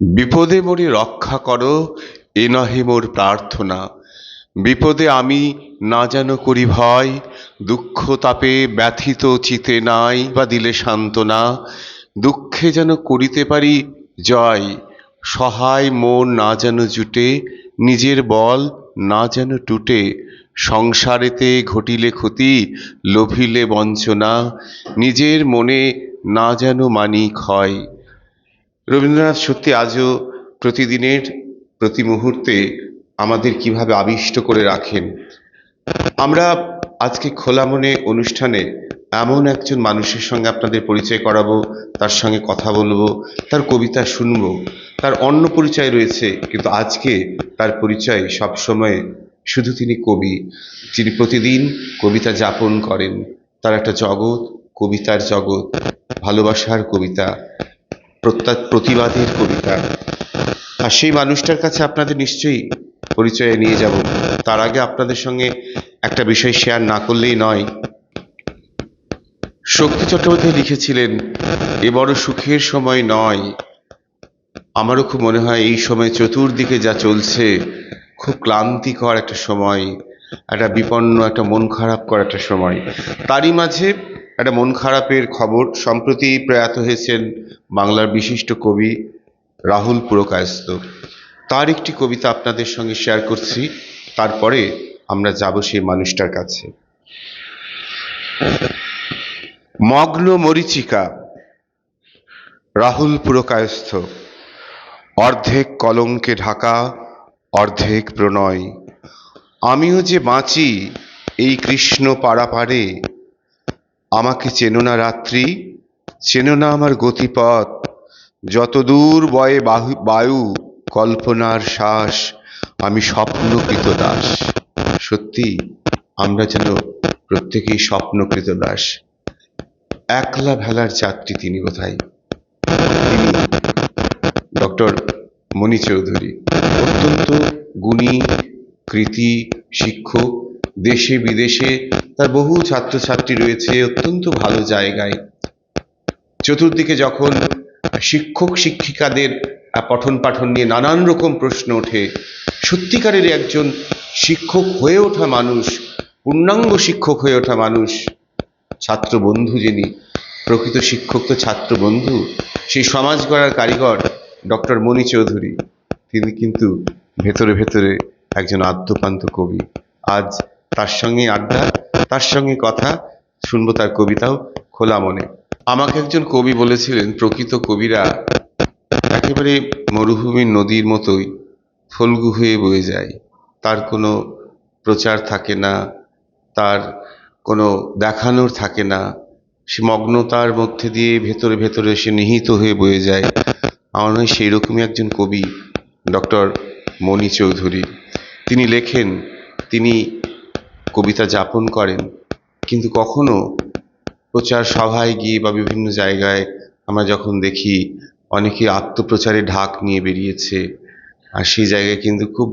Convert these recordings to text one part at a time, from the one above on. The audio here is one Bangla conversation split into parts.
বিপদে মোরে রক্ষা করো, এ নহে মোর প্রার্থনা। বিপদে আমি না যেন করি ভয়, দুঃখ তাপে ব্যথিত চিতে নাই বা দিলে সান্ত্বনা। দুঃখে যেন করিতে পারি জয়, সহায় মন না যেন জুটে, নিজের বল না যেন টুটে। সংসারেতে ঘটিলে ক্ষতি, লোভিলে বঞ্চনা, নিজের মনে না যেন মানি ক্ষয় রবীন্দ্রনাথ, সত্যি আজও প্রতিদিনের, প্রতি মুহূর্তে আমাদের কীভাবে আবিষ্ট করে রাখেন? আমরা আজকে খোলা মনে অনুষ্ঠানে এমন একজন মানুষের সঙ্গে আপনাদের পরিচয় করাবো, তার সঙ্গে কথা বলব, তার কবিতা শুনব, তার অন্য পরিচয় রয়েছে, কিন্তু আজকে তার পরিচয় সবসময় শুধু তিনি কবি, যিনি প্রতিদিন কবিতা যাপন করেন। তার একটা জগৎ, কবিতার জগৎ, ভালোবাসার কবিতা। প্রতিবাদের কবিতা। আর সেই মানুষটার কাছে আপনাদের নিশ্চয়ই পরিচয়ে নিয়ে যাব। তার আগে আপনাদের সঙ্গে একটা বিষয় শেয়ার না করলেই নয়। শক্তি চট্টোপাধ্যায় লিখেছিলেন, এ বড় সুখের সময় নয়। আমারও খুব মনে হয় এই সময় চতুর্দিকে যা চলছে, খুব ক্লান্তিকর একটা সময়, একটা বিপন্ন, একটা মন খারাপ করা একটা সময়। তারই মাঝে একটা মন খারাপের খবর। সম্প্রতি প্রয়াত হয়েছেন বাংলার বিশিষ্ট কবি রাহুল পুরকায়স্থ। তার একটি কবিতা আপনাদের সঙ্গে শেয়ার করছি। তারপরে আমরা যাব সেই মানুষটার কাছে। মগ্ন মরিচিকা, রাহুল পুরকায়স্থ। অর্ধেক কলঙ্কে ঢাকা, অর্ধেক প্রণয়। আমিও যে বাঁচি এই কৃষ্ণ পাড়াপাড়ে আমাকে চেনো না রাত্রি, চেনো না আমার গতিপথ। যত দূর বয়ে বাহু, বায়ু, কল্পনার শ্বাস, আমি স্বপ্নকৃত দাস। সত্যি, আমরা যেন প্রত্যেকেই স্বপ্নকৃত দাস। একলা ভেলার যাত্রী তিনি কোথায় তিনি ডক্টর মণি চৌধুরী। অত্যন্ত গুণী, কৃতি, শিক্ষক দেশে বিদেশে তার বহু ছাত্রছাত্রী রয়েছে, অত্যন্ত ভালো জায়গায়। চতুর্দিকে যখন শিক্ষক শিক্ষিকাদের পঠন পাঠন নিয়ে নানান রকম প্রশ্ন ওঠে, সত্যিকারের একজন শিক্ষক হয়ে ওঠা মানুষ, পূর্ণাঙ্গ শিক্ষক হয়ে ওঠা মানুষ, ছাত্র বন্ধু যিনি, প্রকৃত শিক্ষক তো ছাত্র বন্ধু, সেই সমাজ গড়ার কারিগর ডক্টর মণি চৌধুরী। তিনি কিন্তু ভেতরে ভেতরে একজন আদ্যপান্ত কবি। আজ তার সঙ্গে আড্ডা, তার সঙ্গে কথা, শুনব তার কবিতাও খোলা মনে। আমাকে একজন কবি বলেছিলেন, প্রকৃত কবিরা একেবারে মরুভূমির নদীর মতোই ফলগু হয়ে বয়ে যায়। তার কোনো প্রচার থাকে না, তার কোনো দেখানোর থাকে না। সে মগ্নতার মধ্যে দিয়ে ভেতরে ভেতরে সে নিহিত হয়ে বয়ে যায়। আমার হয় সেই রকমই একজন কবি, ডক্টর মণি চৌধুরী। তিনি লেখেন, তিনি কবিতা যাপন করেন। কিন্তু কখনো প্রচার সভায় গিয়ে বা বিভিন্ন জায়গায় আমরা যখন দেখি অনেকে আত্মপ্রচারে ঢাক নিয়ে বেরিয়েছে, আর সেই জায়গায় কিন্তু খুব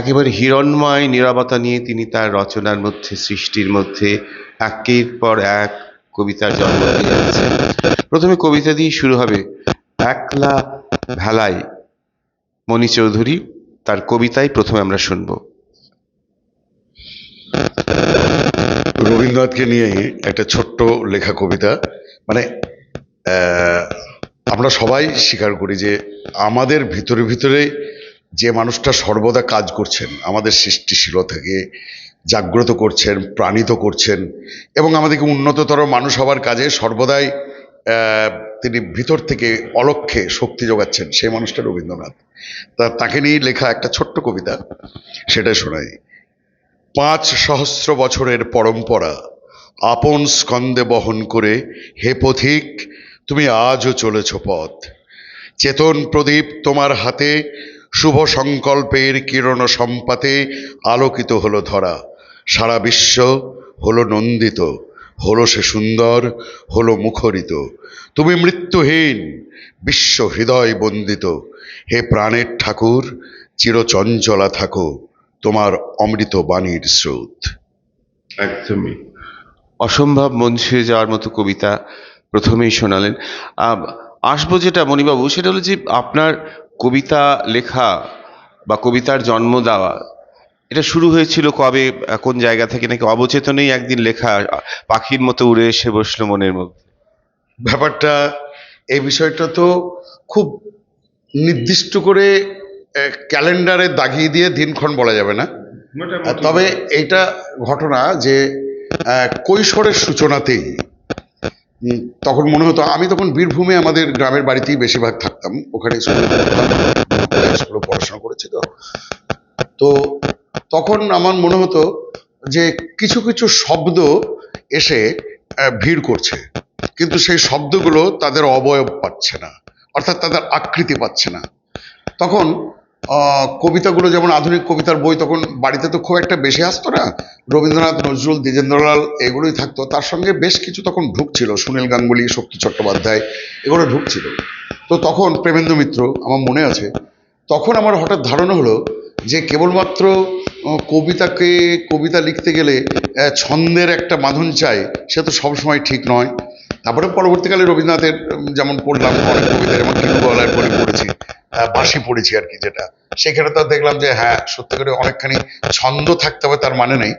একেবারে হিরণময় নীরবতা নিয়ে তিনি তার রচনার মধ্যে, সৃষ্টির মধ্যে একের পর এক কবিতার জন্ম দিয়ে যাচ্ছেন প্রথমে কবিতা দিয়ে শুরু হবে, একলা ভেলায় মণি চৌধুরী, তার কবিতাই প্রথমে আমরা শুনব। রবীন্দ্রনাথকে নিয়ে একটা ছোট্ট লেখা কবিতা। মানে আমরা সবাই স্বীকার করি যে আমাদের ভিতরে ভিতরে যে মানুষটা সর্বদা কাজ করছেন, আমাদের সৃষ্টিশীলতাকে জাগ্রত করছেন, প্রাণিত করছেন এবং আমাদেরকে উন্নততর মানুষ হওয়ার কাজে সর্বদাই তিনি ভিতর থেকে অলক্ষে শক্তি যোগাচ্ছেন সেই মানুষটা রবীন্দ্রনাথ। তা, তাকে নিয়ে লেখা একটা ছোট্ট কবিতা, সেটাই শোনাই। পাঁচ সহস্র বছরের পরম্পরা। আপন স্কন্দে বহন করে, হে পথিক, তুমি আজও চলেছ পথ। চেতন প্রদীপ তোমার হাতে, শুভ সংকল্পের কিরণ সম্পাতে আলোকিত হলো ধরা। সারা বিশ্ব হলো নন্দিত, হলো সে সুন্দর, হলো মুখরিত। তুমি মৃত্যুহীন, বিশ্ব হৃদয় বন্দিত। হে প্রাণের ঠাকুর, চিরচঞ্চলা থাকো। তোমার অমৃত বাণীর স্রোত। একদমই। অসম্ভব মন ছুঁয়ে যাওয়ার মতো কবিতা প্রথমেই শোনালেন। আসব যেটা মণিবাবু সেটা হলো যে আপনার কবিতা লেখা বা কবিতার জন্ম দেওয়া এটা শুরু হয়েছিল কবে কোন জায়গা থেকে নাকি অবচেতনেই একদিন লেখা পাখির মতো উড়ে এসে বসল মনের মধ্যে? ব্যাপারটা এই বিষয়টা তো খুব নির্দিষ্ট করে ক্যালেন্ডারে দাগিয়ে দিয়ে দিনক্ষণ বলা যাবে না। তবে এটা ঘটনা যে কৈশোরের সূচনাতেই তখন মনে হতো আমি তখন বীরভূমে আমাদের গ্রামের বাড়িতেই বেশিরভাগ থাকতাম ওখানে স্কুলে পড়াশোনা করেছি তো। তো তখন আমার মনে হতো যে কিছু কিছু শব্দ এসে ভিড় করছে। কিন্তু সেই শব্দগুলো তাদের অবয়ব পাচ্ছে না অর্থাৎ তাদের আকৃতি পাচ্ছে না। তখন কবিতাগুলো যেমন আধুনিক কবিতার বই, তখন বাড়িতে তো খুব একটা বেশি আসতো না। রবীন্দ্রনাথ, নজরুল, দ্বিজেন্দ্রলাল এগুলোই থাকতো। তার সঙ্গে বেশ কিছু তখন ঢুকছিল। সুনীল গাঙ্গুলি, শক্তি চট্টোপাধ্যায় এগুলো ঢুকছিল। তো তখন প্রেমেন্দ্র মিত্র, আমার মনে আছে, তখন আমার হঠাৎ ধারণা হলো যে কেবলমাত্র কবিতাকে, কবিতা লিখতে গেলে ছন্দের একটা বাঁধন চাই, সে তো সবসময় ঠিক নয়। তারপরে পরবর্তীকালে রবীন্দ্রনাথের যেমন পড়লাম, অনেক কবিতা যেমন কিনুগলার পরে পড়েছি বাঁশি পড়েছি আর কি যেটা। সেখানে তো দেখলাম যে হ্যাঁ সত্যি করে অনেকখানি ছন্দ থাকতে হবে, তার মানে নেই।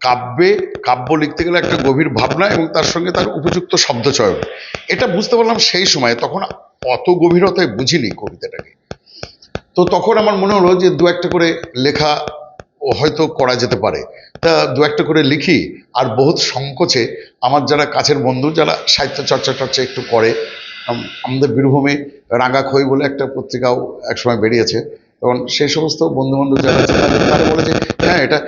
কাব্যে, কাব্য লিখতে গেলে একটা গভীর ভাবনা এবং তার সঙ্গে তার উপযুক্ত শব্দ শব্দচয়ন। এটা বুঝতে পারলাম সেই সময়, তখন অত গভীরতায় বুঝিনি কবিতাটাকে। তো তখন আমার মনে হলো যে, দু একটা করে লেখা হয়তো করা যেতে পারে। তা দু একটা করে লিখি, আর বহুত সংকোচে আমার যারা কাছের বন্ধু, যারা সাহিত্য চর্চা টর্চা একটু করে আমাদের বীরভূমে রাঙা খই বলে একটা পত্রিকাও একসময় বেরিয়েছে। তখন সেই সমস্ত বন্ধু বান্ধব যারা তারা বলে যে হ্যাঁ এটা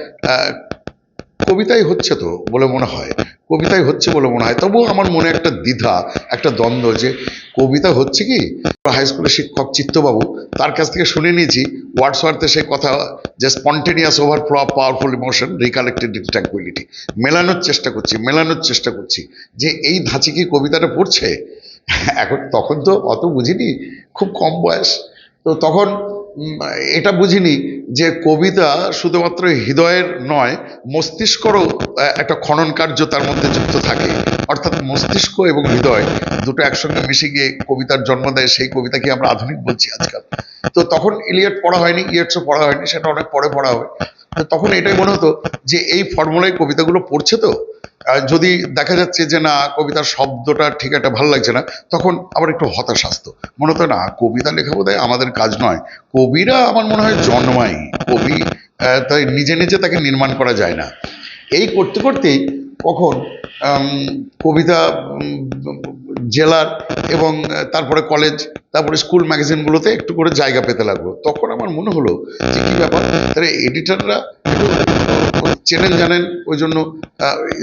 কবিতাই হচ্ছে তো বলে মনে হয়। কবিতাই হচ্ছে বলে মনে হয়। তবুও আমার মনে একটা দ্বিধা, একটা দ্বন্দ্ব যে কবিতা হচ্ছে কি? হাই স্কুলের শিক্ষক চিত্তবাবু তার কাছ থেকে শুনে নিয়েছি ওয়ার্ডসওয়ার্থে সেই কথা যে spontaneous overflow powerful emotion recollected tranquillity মেলানোর চেষ্টা করছি, মেলানোর চেষ্টা করছি। যে এই ধাঁচে কি কবিতাটা পড়ছে? এখন তখন তো অত বুঝিনি, খুব কম বয়স। তো তখন এটা বুঝিনি যে কবিতা শুধুমাত্র হৃদয়ের নয়, মস্তিষ্করও একটা খনন কার্য তার মধ্যে যুক্ত থাকে। অর্থাৎ মস্তিষ্ক এবং হৃদয় দুটো একসঙ্গে মিশে গিয়ে কবিতার জন্ম দেয়, সেই কবিতাকে আমরা আধুনিক বলছি আজকাল। তো তখন ইলিয়ট পড়া হয়নি ইয়েটসও পড়া হয়নি, সেটা অনেক পরে পড়া হবে তখন এটাই মনে হতো যে এই ফর্মুলায় কবিতাগুলো পড়ছে তো? যদি দেখা যাচ্ছে যে না, কবিতার শব্দটা ঠিক একটা ভালো লাগছে না, তখন আবার একটু হতাশ আসতো। মনে হতো, না, কবিতা লেখা বোধহয় আমাদের কাজ নয়। কবিরা আমার মনে হয় জন্মাই কবি তাই নিজে নিজে তাকে নির্মাণ করা যায় না। এই করতে করতেই কখন কবিতা জেলার এবং তারপরে কলেজ, তারপরে স্কুল ম্যাগাজিনগুলোতে একটু করে জায়গা পেতে লাগল। তখন আমার মনে হলো যে, কী ব্যাপার? তাহলে এডিটাররা একটু চেনেন, জানেন, ওই জন্য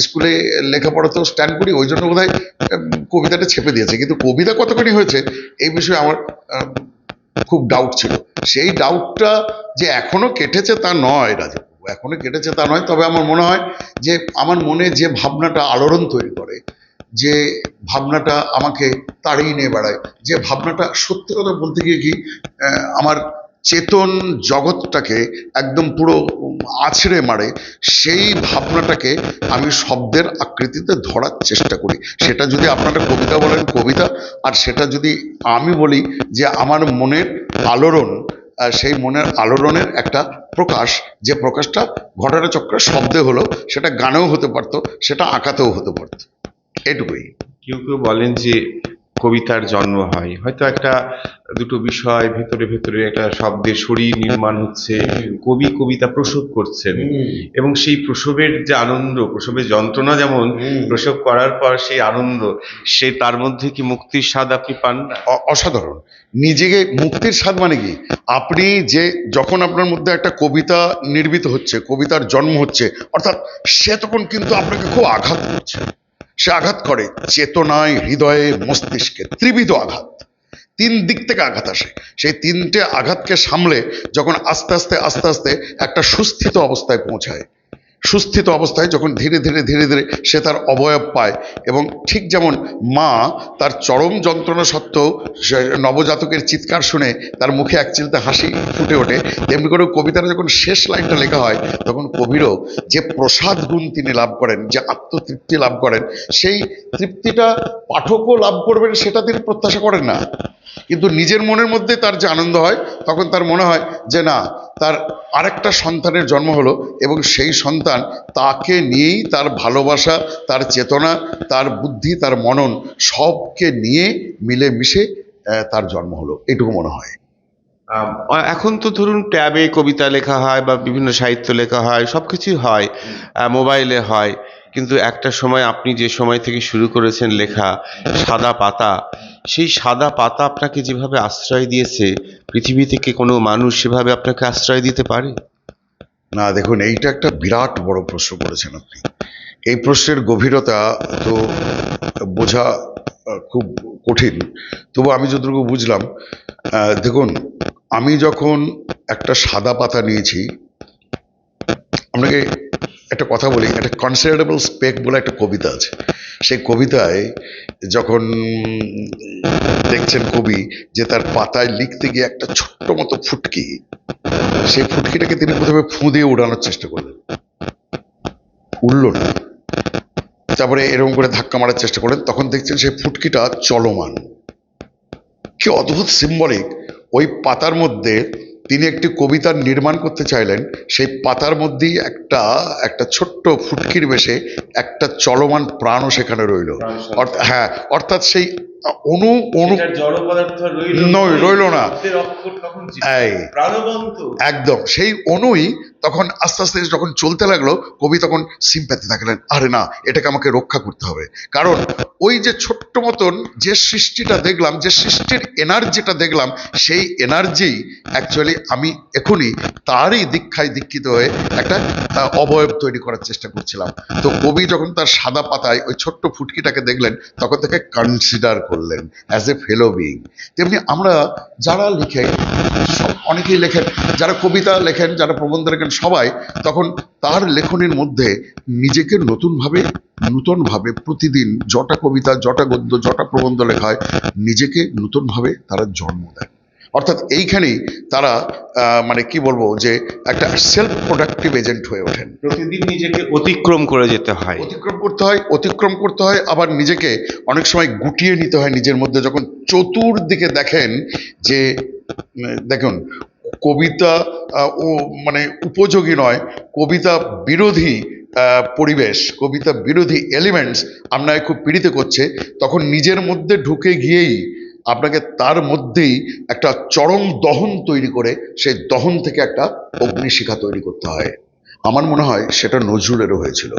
স্কুলে লেখাপড়াতেও স্ট্যান্ড করি, ওই জন্য বোধহয় কবিতাটা ছেপে দিয়েছে। কিন্তু কবিতা কতখানি হয়েছে, এই বিষয়ে আমার খুব ডাউট ছিল। সেই ডাউটটা যে এখনও কেটেছে তা নয় রাজু এখনও কেটেছে তা নয়, তবে আমার মনে হয় যে, আমার মনে যে ভাবনাটা আলোড়ন তৈরি করে, যে ভাবনাটা আমাকে তাড়িয়ে নিয়ে বেড়ায়, যে ভাবনাটা সত্যি কথা বলতে গিয়ে কি আমার চেতন জগৎটাকে একদম পুরো আছড়ে মারে, সেই ভাবনাটাকে আমি শব্দের আকৃতিতে ধরার চেষ্টা করি। সেটা যদি আপনারা কবিতা বলেন, কবিতা, আর সেটা যদি আমি বলি যে আমার মনের আলোড়ন সেই মনের আলোড়নের একটা প্রকাশ, যে প্রকাশটা ঘটনা চক্রের শব্দে হলো, সেটা গানেও হতে পারতো, সেটা আঁকাতেও হতে পারতো। এটুকুই। কেউ কেউ বলেন যে কবিতার জন্ম হয়। হয়তো একটা দুটো বিষয় ভেতরে ভেতরে একটা শব্দের শরীর নির্মাণ হচ্ছে কবি কবিতা প্রসব করছেন। এবং সেই প্রসবের যে আনন্দ প্রসবের যন্ত্রণা যেমন প্রসব করার পর সেই আনন্দ সে তার মধ্যে কি মুক্তির স্বাদ আপনি পান? অসাধারণ। নিজেকে মুক্তির স্বাদ মানে কি? আপনি যে যখন আপনার মধ্যে একটা কবিতা নির্মিত হচ্ছে কবিতার জন্ম হচ্ছে অর্থাৎ সে তখন কিন্তু আপনাকে খুব আঘাত করছে। সে আঘাত করে চেতনায়, হৃদয়ে, মস্তিষ্কে ত্রিবিধ আঘাত। তিন দিক থেকে আঘাত আসে। সেই তিনটে আঘাতকে সামলে যখন আস্তে আস্তে আস্তে আস্তে একটা সুস্থিত অবস্থায় পৌঁছায়। সুস্থিত অবস্থায় যখন ধীরে ধীরে ধীরে ধীরে সে তার অবয়ব পায় এবং ঠিক যেমন মা তার চরম যন্ত্রণা সত্ত্বেও নবজাতকের চিৎকার শুনে তার মুখে এক চিলতে হাসি ফুটে ওঠে, তেমনি করে কবিতার যখন শেষ লাইনটা লেখা হয়, তখন কবিরও যে প্রসাদ গুণ তিনি লাভ করেন, যে আত্মতৃপ্তি লাভ করেন, সেই তৃপ্তিটা পাঠকও লাভ করবেন সেটা তিনি প্রত্যাশা করেন না। কিন্তু নিজের মনের মধ্যে তার যে আনন্দ হয়, তখন তার মনে হয় যে না, তার আরেকটা সন্তানের জন্ম হলো এবং সেই সন্তান তাকে নিয়েই তার ভালোবাসা, তার চেতনা, তার বুদ্ধি, তার মনন সবকে নিয়ে মিলে মিশে তার জন্ম হলো। এটুকু মনে হয়। এখন তো ধরুন ট্যাবে কবিতা লেখা হয় বা বিভিন্ন সাহিত্য লেখা হয় সব কিছুই হয় মোবাইলে হয়। কিন্তু একটা সময় আপনি যে সময় থেকে শুরু করেছেন লেখা, সাদা পাতা, সেই সাদা পাতা আপনাকে যেভাবে আশ্রয় দিয়েছে, পৃথিবী থেকে কোনো মানুষ সেভাবে আপনাকে আশ্রয় দিতে পারে? না, দেখুন, এইটা একটা বিরাট বড় প্রশ্ন করেছেন আপনি। এই প্রশ্নের গভীরতা তো বোঝা খুব কঠিন। তবু আমি যতটুকু বুঝলাম দেখুন, আমি যখন একটা সাদা পাতা নিয়েছি, আপনাকে একটা কথা বলি, একটা কনসিডারেবল স্পেক বলে একটা কবিতা আছে। সেই কবিতায় যখন দেখছেন কবি যে তার পাতায় লিখতে গিয়ে একটা ছোট্ট মতো ফুটকি, সেই ফুটকিটাকে তিনি প্রথমে ফুঁ দিয়ে উড়ানোর চেষ্টা করলেন। উড়ল না। তারপরে এরকম করে ধাক্কা মারার চেষ্টা করলেন, তখন দেখছেন সেই ফুটকিটা চলমান। কি অদ্ভুত সিম্বলিক ওই পাতার মধ্যে তিনি একটি কবিতা নির্মাণ করতে চাইলেন সেই পাতার মধ্যেই একটা একটা ছোট্ট ফুটকির বেশে একটা চলমান প্রাণও সেখানে রইল। অর্থাৎ হ্যাঁ অর্থাৎ সেই অনু অনু নয়, রইল না। একদম সেই অনুই তখন আস্তে আস্তে যখন চলতে লাগল, কবি তখন সিম্প্যাথি থাকলেন। আরে না, এটাকে আমাকে রক্ষা করতে হবে। কারণ ওই যে ছোট্ট মতন যে সৃষ্টিটা দেখলাম, যে সৃষ্টির এনার্জিটা দেখলাম, সেই এনার্জি অ্যাকচুয়ালি আমি এখনই তারই দীক্ষায় দীক্ষিত হয়ে একটা অবয়ব তৈরি করার চেষ্টা করছিলাম। তো কবি যখন তার সাদা পাতায় ওই ছোট্ট ফুটকিটাকে দেখলেন, তখন তাকে কনসিডার করলেন অ্যাজ এ ফেলো বিং তেমনি আমরা যারা লিখে সব অনেকেই লেখেন যারা কবিতা লেখেন যারা প্রবন্ধ লেখেন সবাই তখন তার লেখনের মধ্যে নিজেকে নতুনভাবে নূতনভাবে প্রতিদিন জটা কবিতা জটা গদ্য জটা প্রবন্ধ লেখা হয় নিজেকে নতুনভাবে তারা জন্ম দেয়। অর্থাৎ এইখানেই তারা আহ, মানে কি বলব যে একটা সেলফ প্রোডাক্টিভ এজেন্ট হয়ে ওঠেন। প্রতিদিন নিজেকে অতিক্রম করে যেতে হয়। অতিক্রম করতে হয় অতিক্রম করতে হয় আবার নিজেকে অনেক সময় গুটিয়ে নিতে হয় নিজের মধ্যে। যখন চতুর্দিকে দেখেন যে দেখুন, কবিতা ও মানে উপযোগী নয়, কবিতা বিরোধী পরিবেশ, কবিতা বিরোধী এলিমেন্টস আপনাকে খুব পীড়িত করছে। তখন নিজের মধ্যে ঢুকে গিয়েই আপনাকে তার মধ্যেই একটা চরম দহন তৈরি করে, সেই দহন থেকে একটা অগ্নিশিখা তৈরি করতে হয়। আমার মনে হয় সেটা নজরুলেরও হয়েছিল।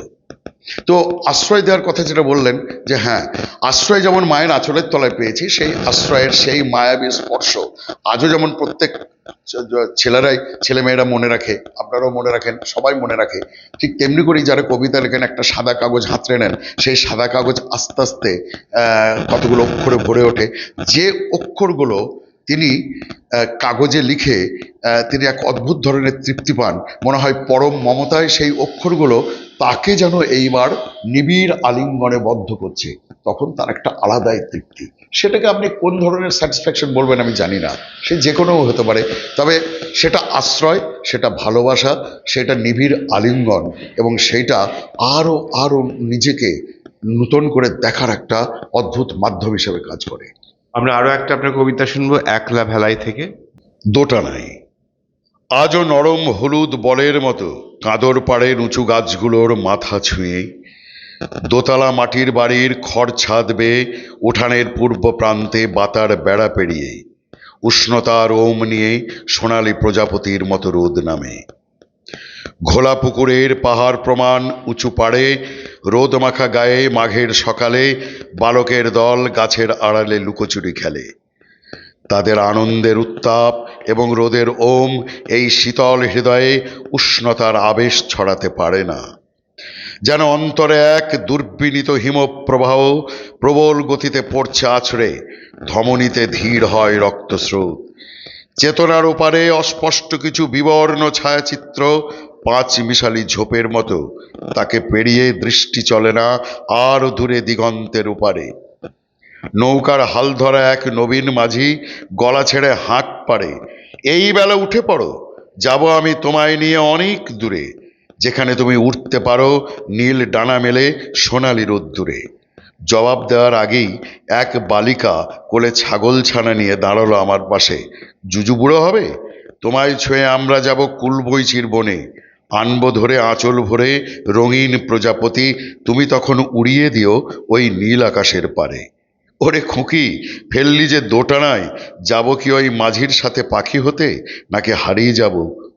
তো আশ্রয় দেওয়ার কথা যেটা বললেন, যে হ্যাঁ আশ্রয় যেমন মায়ের আঁচলের তলায় পেয়েছি, সেই আশ্রয়ের সেই মায়াবী স্পর্শ আজও যেমন প্রত্যেক ছেলেরাই, ছেলেমেয়েরা মনে রাখে, আপনারাও মনে রাখেন, সবাই মনে রাখে, ঠিক তেমনি করেই যারা কবিতা লেখেন, একটা সাদা কাগজ হাতড়ে নেন, সেই সাদা কাগজ আস্তে আস্তে কতগুলো অক্ষরে ভরে ওঠে। যে অক্ষরগুলো তিনি কাগজে লিখে তিনি এক অদ্ভুত ধরনের তৃপ্তি পান। মনে হয় পরম মমতায় সেই অক্ষরগুলো তাকে যেন এইবার নিবিড় আলিঙ্গনে বদ্ধ করছে। তখন তার একটা আলাদাই তৃপ্তি। সেটাকে আপনি কোন ধরনের স্যাটিসফ্যাকশন বলবেন আমি জানি না। সে যে কোনো হতে পারে। তবে সেটা আশ্রয়, সেটা ভালোবাসা, সেটা নিবিড় আলিঙ্গন এবং সেইটা আরও আরও নিজেকে নূতন করে দেখার একটা অদ্ভুত মাধ্যম হিসেবে কাজ করে। আমরা আরও একটা আপনার কবিতা শুনব একলা ভেলাই থেকে। দোটা নাই। আজও নরম হলুদ বলের মতো কাঁদর পাড়ের উঁচু গাছগুলোর মাথা ছুঁয়ে। দোতলা মাটির বাড়ির খড় ছাদ বেয়ে উঠানের পূর্ব প্রান্তে বাতার বেড়া পেরিয়ে, উষ্ণতার ওম নিয়ে সোনালি প্রজাপতির মতো রোদ নামে। ঘোলা পুকুরের পাহাড় প্রমাণ উঁচু পাড়ে রোদ মাখা গায়ে মাঘের সকালে বালকের দল গাছের আড়ালে লুকোচুরি খেলে। তাদের আনন্দের উত্তাপ এবং রোদের ওম এই শীতল হৃদয়ে উষ্ণতার আবেশ ছড়াতে পারে না। যেন অন্তরে এক দুর্বিনীত হিমপ্রবাহ প্রবল গতিতে পড়ছে আছড়ে, ধমনীতে ধীর হয় রক্তস্রোত। চেতনার ওপারে অস্পষ্ট কিছু বিবর্ণ ছায়াচিত্র পাঁচ মিশালি ঝোপের মতো। তাকে পেরিয়ে দৃষ্টি চলে না আরও দূরে দিগন্তের উপারে। নৌকার হাল ধরা এক নবীন মাঝি, গলা ছেড়ে হাঁক পাড়ে, এই বেলা উঠে পড়ো, যাব আমি তোমায় নিয়ে অনেক দূরে। যেখানে তুমি উঠতে পারো, নীল ডানা মেলে সোনালি রোদ্দুরে। জবাব দেওয়ার আগেই এক বালিকা কোলে ছাগল ছানা নিয়ে দাঁড়াল আমার পাশে। জুজু বুড়ো হবে? তোমায় ছুঁয়ে আমরা যাব কুলবৈচির বনে। আনব ধরে আঁচল ভরে রঙিন প্রজাপতি তুমি তখন উড়িয়ে দিও ওই নীল আকাশের পারে। ওরে খুঁকি, ফেললি যে দোটানায়, যাব কি ওই মাঝির সাথে পাখি হতে, নাকি হারিয়ে যাব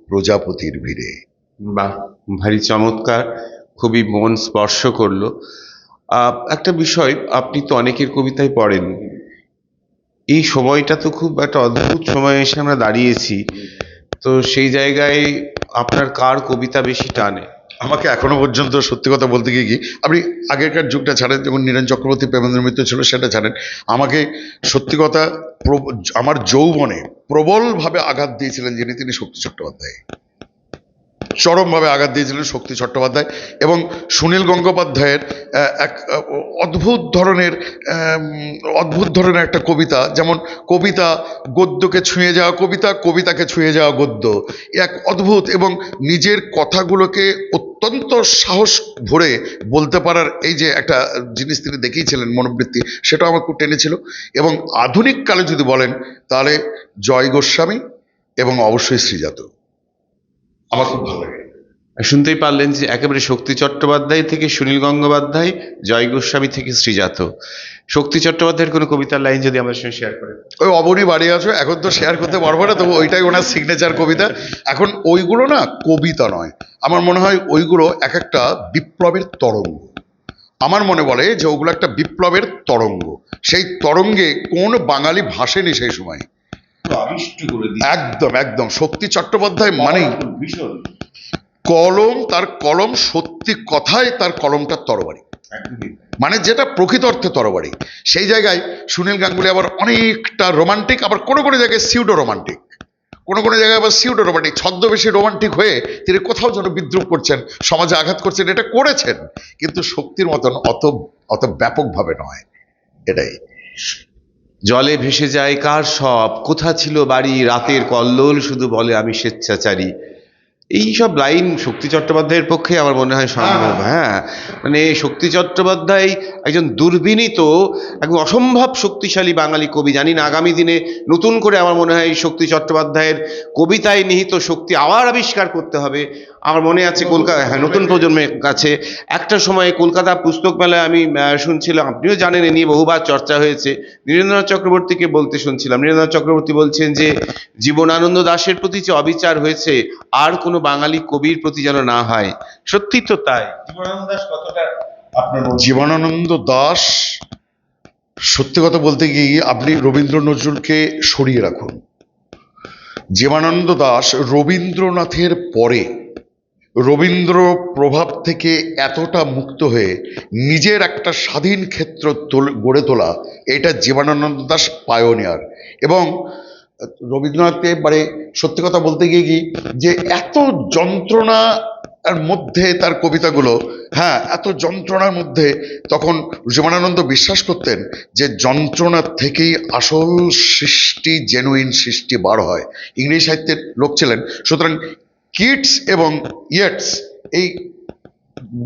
প্রজাপতির ভিড়ে? বাহ, ভারী চমৎকার, খুবই মন স্পর্শ করল। একটা বিষয়, আপনি তো অনেকের কবিতায় পড়েন। এই সময়টা তো খুব একটা অদ্ভুত সময় এসে আমরা দাঁড়িয়েছি। তো সেই জায়গায় আপনার কার কবিতা বেশি টানে? আমাকে এখনও পর্যন্ত সত্যি কথা বলতে গিয়ে কি, আপনি আগেকার যুগটা ছাড়েন, যেমন নীরেন চক্রবর্তী, প্রেমেন্দ্র মিত্র ছিল, সেটা ছাড়েন। আমাকে সত্যি কথা আমার যৌবনে প্রবলভাবে আঘাত দিয়েছিলেন যিনি, তিনি শক্তি চট্টোপাধ্যায়। চরমভাবে আঘাত দিয়েছিলেন শক্তি চট্টোপাধ্যায় এবং সুনীল গঙ্গোপাধ্যায়ের এক অদ্ভুত ধরনের অদ্ভুত ধরনের একটা কবিতা, যেমন কবিতা গদ্যকে ছুঁয়ে যাওয়া কবিতা, কবিতাকে ছুঁয়ে যাওয়া গদ্য। এক অদ্ভুত এবং নিজের কথাগুলোকে অত্যন্ত সাহস ভরে বলতে পারার এই যে একটা জিনিস তিনি দেখিয়েছিলেন মনোবৃত্তি সেটাও আমার খুব টেনেছিল এবং আধুনিক কালে যদি বলেন, তাহলে জয় গোস্বামী এবং অবশ্যই শ্রীজাত। আমার খুব ভালো লাগে। শুনতেই পারলেন যে একেবারে শক্তি চট্টোপাধ্যায় থেকে সুনীল গঙ্গোপাধ্যায় জয় গোস্বামী থেকে শ্রীজাত। শক্তি চট্টোপাধ্যায়ের কোনো কবিতার লাইন যদি আমাদের সঙ্গে শেয়ার করেন। ওই অবনী বাড়ি আছো এখন তো শেয়ার করতে পারব না তবু ওইটাই ওনার সিগনেচার কবিতা। এখন ওইগুলো না কবিতা নয়। আমার মনে হয় ওইগুলো এক একটা বিপ্লবের তরঙ্গ। আমার মনে বলে যে ওগুলো একটা বিপ্লবের তরঙ্গ। সেই তরঙ্গে কোন বাঙালি ভাসেনি সেই সময়। একদম একদম। শক্তি চট্টোপাধ্যায় মানেই ভীষণ। কলম তার কলম সত্যি কথায় তার কলমটা তরবারি। মানে যেটা প্রকৃত অর্থে তরবারি। সেই জায়গায় সুনীল গাঙ্গুলি আবার অনেকটা রোমান্টিক আবার কোনো কোনো জায়গায় সিউডো রোমান্টিক কোনো কোনো জায়গায় আবার সিউডো রোমান্টিক ছদ্মবেশী রোমান্টিক হয়ে তিনি কোথাও যেন বিদ্রুপ করছেন সমাজে আঘাত করছেন এটা করেছেন। কিন্তু শক্তির মতন অত অত ব্যাপকভাবে নয়। এটাই। জলে ভেসে যায় কার সব? কোথা ছিল বাড়ি? রাতের কল্লোল শুধু বলে আমি স্বেচ্ছাচারী। এই সব লাইন শক্তি চট্টোপাধ্যায়ের পক্ষে আমার মনে হয় সম্ভব। হ্যাঁ। মানে শক্তি চট্টোপাধ্যায় একজন দুর্বিনীত একদম অসম্ভব শক্তিশালী বাঙালি কবি। জানি না আগামী দিনে নতুন করে আমার মনে হয় শক্তি চট্টোপাধ্যায়ের কবিতায় নিহিত শক্তি আবার আবিষ্কার করতে হবে। আমার মনে আছে কলকাতা হ্যাঁ নতুন প্রজন্মের কাছে একটা সময় কলকাতা পুস্তক মেলায় আমি শুনছিলাম আপনিও জানেন এ নিয়ে বহুবার চর্চা হয়েছে। নীরেন্দ্রনাথ চক্রবর্তীকে বলতে শুনছিলাম। নীরেন্দ্রনাথ চক্রবর্তী বলছেন যে জীবনানন্দ দাশের প্রতি যে অবিচার হয়েছে আর কোনো বাঙালি কবির প্রতি যেন না হয়। সত্যি তো তাই। জীবনানন্দ দাশ কতটা আপনার জীবনানন্দ দাস সত্যি কথা বলতে গিয়ে আপনি রবীন্দ্র নজরুলকে সরিয়ে রাখুন। জীবনানন্দ দাস রবীন্দ্রনাথের পরে রবীন্দ্র প্রভাব থেকে এতটা মুক্ত হয়ে নিজের একটা স্বাধীন ক্ষেত্র গড়ে তোলা এটা জীবনানন্দ দাস পায়োনিয়ার এবং রবীন্দ্রনাথকে মানে সত্যি কথা বলতে গিয়ে কি যে এত যন্ত্রণা মধ্যে তার কবিতাগুলো হ্যাঁ এত যন্ত্রণার মধ্যে তখন জীবনানন্দ বিশ্বাস করতেন যে যন্ত্রণা থেকেই আসল সৃষ্টি জেনুইন সৃষ্টি বার হয়। ইংরেজি সাহিত্যের লোক ছিলেন, সুতরাং কিটস এবং ইয়েটস, এই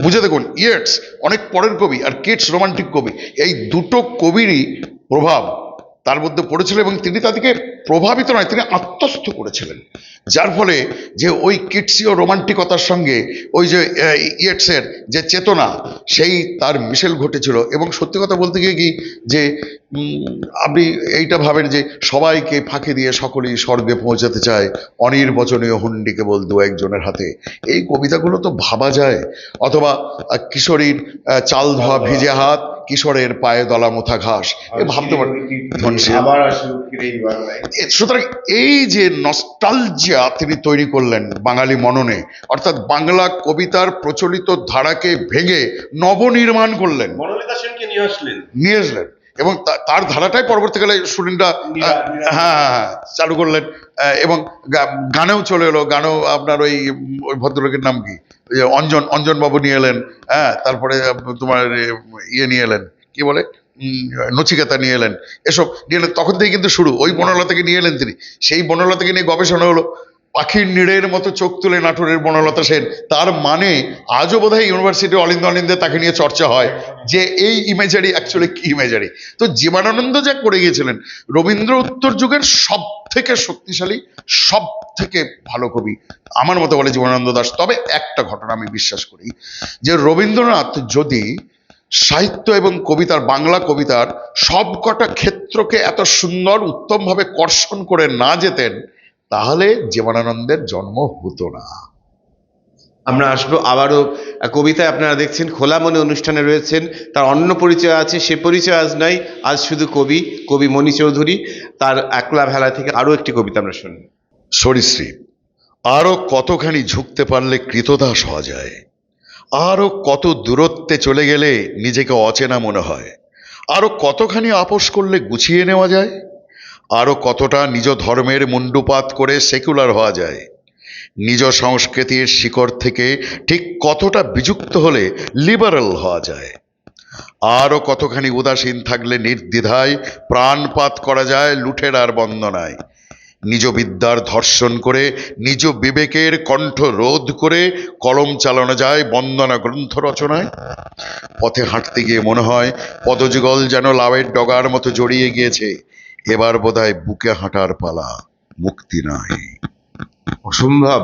বুঝে দেখুন, ইয়েটস অনেক পরের কবি আর কিটস রোমান্টিক কবি, এই দুটো কবিরই প্রভাব। তার মধ্যে পড়েছিল এবং তিনি তাদেরকে প্রভাবিত নয়, তিনি আত্মস্থ করেছিলেন। যার ফলে যে ওই কিটসীয় রোমান্টিকতার সঙ্গে ওই যে ইয়েটসের যে চেতনা, সেই তার মিশেল ঘটেছিল। এবং সত্যি কথা বলতে গিয়ে কি, যে আপনি এইটা ভাবেন যে, সবাইকে ফাঁকি দিয়ে সকলেই স্বর্গে পৌঁছাতে চায় অনির্বচনীয় হুন্ডি কেবল দু একজনের হাতে। এই কবিতাগুলো তো ভাবা যায়। অথবা কিশোরীর চাল ধোয়া ভিজে হাত কিশোরের পায়ে দলা মোথা ঘাস। এ ভাবতে এ- সুতরাং এই যে নস্টালজিয়া তিনি তৈরি করলেন বাঙালি মননে অর্থাৎ বাংলা কবিতার প্রচলিত ধারাকে ভেঙে নবনির্মাণ করলেন। মনোলিতা সেনকে নিয়ে আসলেন। নিয়ে আসলেন। এবং তার ধারাটাই পরবর্তীকালে সুরিনরা হ্যাঁ হ্যাঁ, হ্যাঁ, চালু করলেন এবং গানেও চলে এলো গানেও আপনার ওই ওই ভদ্রলোকের নাম কি? অঞ্জন অঞ্জন বাবু নিয়ে এলেন হ্যাঁ তারপরে তোমার ইয়ে নিয়ে এলেন কি বলে? উম, নচিকেতা নিয়ে এলেন এসব নিয়ে এলেন তখন থেকে কিন্তু শুরু ওই বনলতাকে নিয়ে এলেন তিনি সেই বনলতাকে নিয়ে গবেষণা হলো পাখির নিড়ের মতো চোখ তুলে নাটোরের বনলতা সেন, তার মানে আজও বোধহয় ইউনিভার্সিটি অলিন্দ অলিন্দে তাকে নিয়ে চর্চা হয় যে এই ইমেজারি অ্যাকচুয়ালি কি ইমেজারি তো জীবনানন্দ যা করে গিয়েছিলেন, রবীন্দ্র উত্তর যুগের সব থেকে শক্তিশালী সব থেকে ভালো কবি, আমার মতো বলে জীবনানন্দ দাস। তবে একটা ঘটনা আমি বিশ্বাস করি, যে রবীন্দ্রনাথ যদি সাহিত্য এবং কবিতার, বাংলা কবিতার সবকটা ক্ষেত্রকে এত সুন্দর, উত্তমভাবে কর্ষণ করে না যেতেন তাহলে জীবনানন্দের জন্ম হতো না। আমরা আসব আবারও কবিতায় আপনারা দেখছেন খোলা মনে অনুষ্ঠানে রয়েছেন তার অন্য পরিচয় আছে সে পরিচয় আজ নাই আজ শুধু কবি কবি মণি চৌধুরী তার একলা ভেলা থেকে আরও একটি কবিতা আমরা শুনি। সরীসৃপ আরও কতখানি ঝুঁকতে পারলে কৃতদাস হওয়া যায়? আরও কত দূরত্বে চলে গেলে নিজেকে অচেনা মনে হয়? আরও কতখানি আপোষ করলে গুছিয়ে নেওয়া যায়? আরও কতটা নিজ ধর্মের মুন্ডুপাত করে সেকুলার হওয়া যায়? নিজ সংস্কৃতির শিকড় থেকে ঠিক কতটা বিযুক্ত হলে লিবারাল হওয়া যায়? আরও কতখানি উদাসীন থাকলে নির্দ্বিধায় প্রাণপাত করা যায় লুঠেরার বন্দনায়? নিজ বিদ্যার ধর্ষণ করে, নিজ বিবেকের কণ্ঠ রোধ করে কলম চালানো যায় বন্দনা গ্রন্থ রচনায়? পথে হাঁটতে গিয়ে মনে হয়, পদযুগল যেন লাভের ডগার মতো জড়িয়ে গিয়েছে। এবার বোধহয় বুকে হাঁটার পালা মুক্তি নাই। অসম্ভব।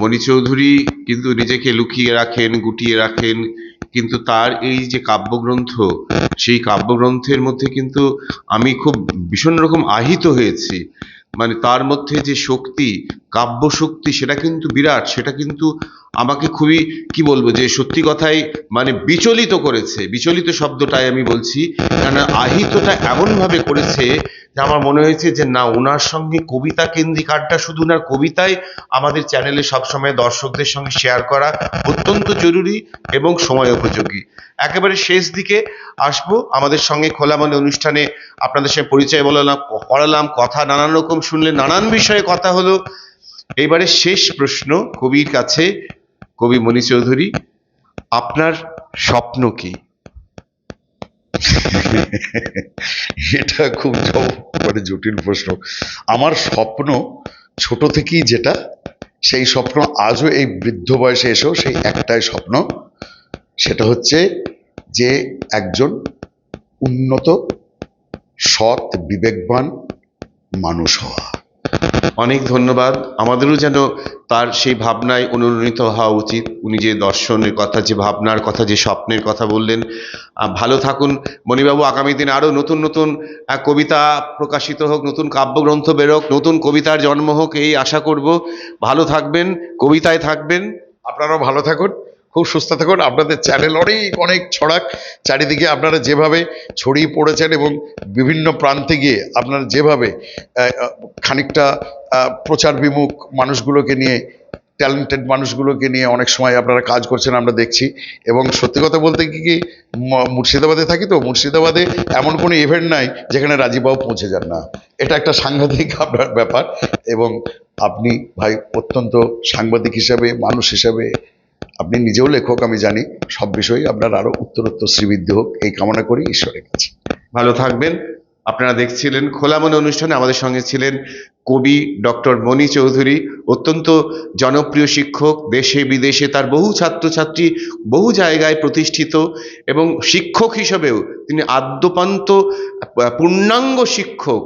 মণি চৌধুরী কিন্তু নিজেকে লুকিয়ে রাখেন, গুটিয়ে রাখেন, কিন্তু তার এই যে কাব্যগ্রন্থ, সেই কাব্যগ্রন্থের মধ্যে কিন্তু আমি খুব ভীষণ রকম আহিত হয়েছি। মানে তার মধ্যে যে শক্তি কাব্য শক্তি সেটা কিন্তু বিরাট, সেটা কিন্তু আমাকে খুবই, কি বলব, যে সত্যি কথাই মানে বিচলিত করেছে। বিচলিত শব্দটাই আমি বলছি কেন আহিতটা এমনভাবে করেছে যে আমার মনে হয়েছে যে না ওনার সঙ্গে কবিতা কেন্দ্রিক আড্ডা শুধু ওনার কবিতায় আমাদের চ্যানেলে সবসময় দর্শকদের সঙ্গে শেয়ার করা অত্যন্ত জরুরি এবং সময় উপযোগী। একেবারে শেষ দিকে আসব, আমাদের সঙ্গে খোলা মনে অনুষ্ঠানে আপনাদের সঙ্গে পরিচয় বলালাম, করালাম, কথা নানান রকম শুনলে নানান বিষয়ে কথা হলো। এবারে শেষ প্রশ্ন কবির কাছে, কবি মণি চৌধুরী, আপনার স্বপ্ন কি? এটা খুব মানে জটিল প্রশ্ন। আমার স্বপ্ন ছোট থেকেই যেটা, সেই স্বপ্ন আজও এই বৃদ্ধ বয়সে এসেও সেই একটাই স্বপ্ন। সেটা হচ্ছে যে একজন উন্নত, সৎ, বিবেকবান মানুষ হওয়া। অনেক ধন্যবাদ। আমাদেরও যেন তার সেই ভাবনায় অনুরণিত হওয়া উচিত। উনি যে দর্শনের কথা, যে ভাবনার কথা, যে স্বপ্নের কথা বললেন। ভালো থাকুন। মণিবাবু, আগামী দিনে আরও নতুন নতুন কবিতা প্রকাশিত হোক, নতুন কাব্যগ্রন্থ বেরোক, নতুন কবিতার জন্ম হোক, এই আশা করব। ভালো থাকবেন, কবিতায় থাকবেন। আপনারাও ভালো থাকুন। খুব সুস্থ থাকুন। আপনাদের চ্যানেল অনেক অনেক ছড়াক। চারিদিকে আপনারা যেভাবে ছড়িয়ে পড়েছেন এবং বিভিন্ন প্রান্তে গিয়ে আপনারা যেভাবে খানিকটা প্রচার বিমুখ মানুষগুলোকে নিয়ে ট্যালেন্টেড মানুষগুলোকে নিয়ে অনেক সময় আপনারা কাজ করছেন, আমরা দেখছি। এবং সত্যি কথা বলতে কি কি মুর্শিদাবাদে থাকি তো, মুর্শিদাবাদে এমন কোনো ইভেন্ট নাই যেখানে রাজীববাবু পৌঁছে যান না। এটা একটা সাংঘাতিক আপনার ব্যাপার। এবং আপনি ভাই অত্যন্ত সাংবাদিক হিসাবে, মানুষ হিসাবে আপনি নিজেও লেখক, আমি জানি সব বিষয়ে আপনার আরও উত্তরোত্তর শ্রীবৃদ্ধি হোক, এই কামনা করি ঈশ্বরের কাছে। ভালো থাকবেন। আপনারা দেখছিলেন খোলা মনে অনুষ্ঠানে আমাদের সঙ্গে ছিলেন কবি ডক্টর মণি চৌধুরী, অত্যন্ত জনপ্রিয় শিক্ষক, দেশে বিদেশে তার বহু ছাত্রছাত্রী বহু জায়গায় প্রতিষ্ঠিত এবং শিক্ষক হিসেবেও তিনি আদ্যপান্ত, পূর্ণাঙ্গ শিক্ষক,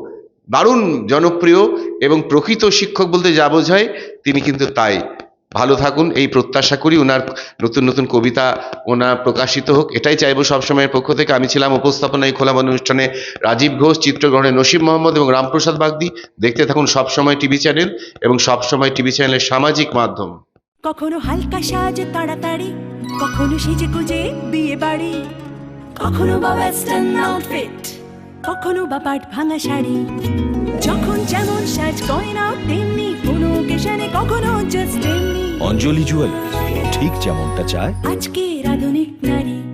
দারুণ জনপ্রিয় এবং প্রকৃত শিক্ষক বলতে যা বোঝায়, তিনি কিন্তু তাই। ভালো থাকুন, এই প্রত্যাশা করি ওনার নতুন নতুন কবিতা ওনার প্রকাশিত হোক, এটাই চাইব সবসময়ের পক্ষ থেকে। আমি ছিলাম উপস্থাপনায় খোলা মন অনুষ্ঠানে রাজীব ঘোষ, চিত্রগ্রহণে নসিম মোহাম্মদ এবং রামপ্রসাদ বাগদি। দেখতে থাকুন সবসময় টিভি চ্যানেল এবং সবসময় টিভি চ্যানেলের সামাজিক মাধ্যম। কখনো হালকা সাজে তাড়াতাড়ি, কখনো সেজে গুজে বিয়ে বাড়ি। কখনো বা ওয়েস্টার্ন আউটফিট কখনো বা পাট ভাঙা শাড়ি। যখন যেমন সাজ গয়না তেমনি কোনো কেশানে কখনো জাস্ট তেমনি। অঞ্জলি জুয়েল ঠিক যেমনটা চায়। আজকে রাধুনিক নারী